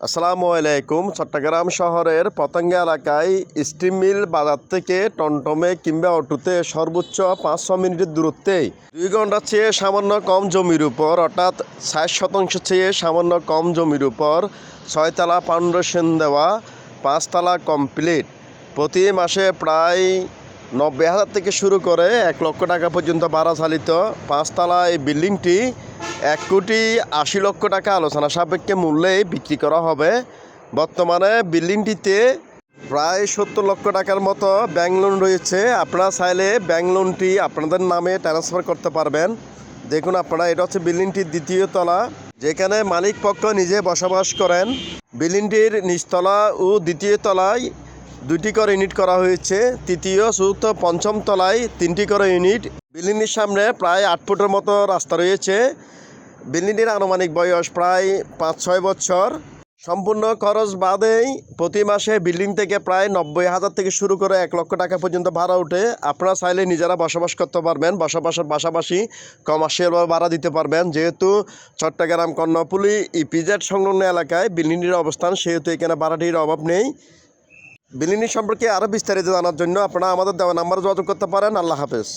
আসসালামু আলাইকুম। চট্টগ্রাম শহরের পতঙ্গা এলাকায় স্টিম মিল বাজার থেকে টমটমে কিংবা অটোতে সর্বোচ্চ পাঁচশো মিনিটের দূরত্বেই দুই ঘণ্টার চেয়ে সামান্য কম জমির উপর, অর্থাৎ ষাট শতাংশ চেয়ে সামান্য কম জমির উপর ছয়তলা ফাউন্ডেশন দেওয়া পাঁচতলা কমপ্লিট। প্রতি মাসে প্রায় নব্বই হাজার থেকে শুরু করে এক লক্ষ টাকা পর্যন্ত ভাড়া চালিত পাঁচতলা এই বিল্ডিংটি এক কোটি আশি লক্ষ টাকা আলোচনা সাপেক্ষে মূল্যে বিক্রি করা হবে। বর্তমানে বিল্ডিংটিতে প্রায় সত্তর লক্ষ টাকার মতো ব্যাংক লোন রয়েছে। আপনারা চাইলে ব্যাংক লোনটি আপনাদের নামে ট্রান্সফার করতে পারবেন। দেখুন আপনারা, এটা হচ্ছে বিল্ডিংটির দ্বিতীয় তলা, যেখানে মালিক পক্ষ নিজে বসবাস করেন। বিল্ডিংটির নিচতলা ও দ্বিতীয় তলায় দুটি করে ইউনিট করা হয়েছে। তৃতীয়, চতুর্থ, পঞ্চম তলায় তিনটি করে ইউনিট। বিল্ডিংটির সামনে প্রায় আট ফুটের মতো রাস্তা রয়েছে। বিল্ডিংটির আনুমানিক বয়স প্রায় পাঁচ, ছয় বছর। সম্পূর্ণ খরচ বাদেই প্রতি মাসে বিল্ডিং থেকে প্রায় নব্বই হাজার থেকে শুরু করে এক লক্ষ টাকা পর্যন্ত ভাড়া ওঠে। আপনারা চাইলে নিজেরা বসবাস করতে পারবেন, বসবাসের পাশাপাশি কমার্শিয়াল ভাড়া দিতে পারবেন। যেহেতু চট্টগ্রাম, কর্ণফুলি ইপিজেড সংলগ্ন এলাকায় বিল্ডিংটির অবস্থান, সেহেতু এখানে ভাড়াটির অভাব নেই। বিল্ডিংটি সম্পর্কে আরও বিস্তারিত জানার জন্য আপনারা আমাদের দেওয়া নাম্বার যোগাযোগ করতে পারেন। আল্লাহ হাফেজ।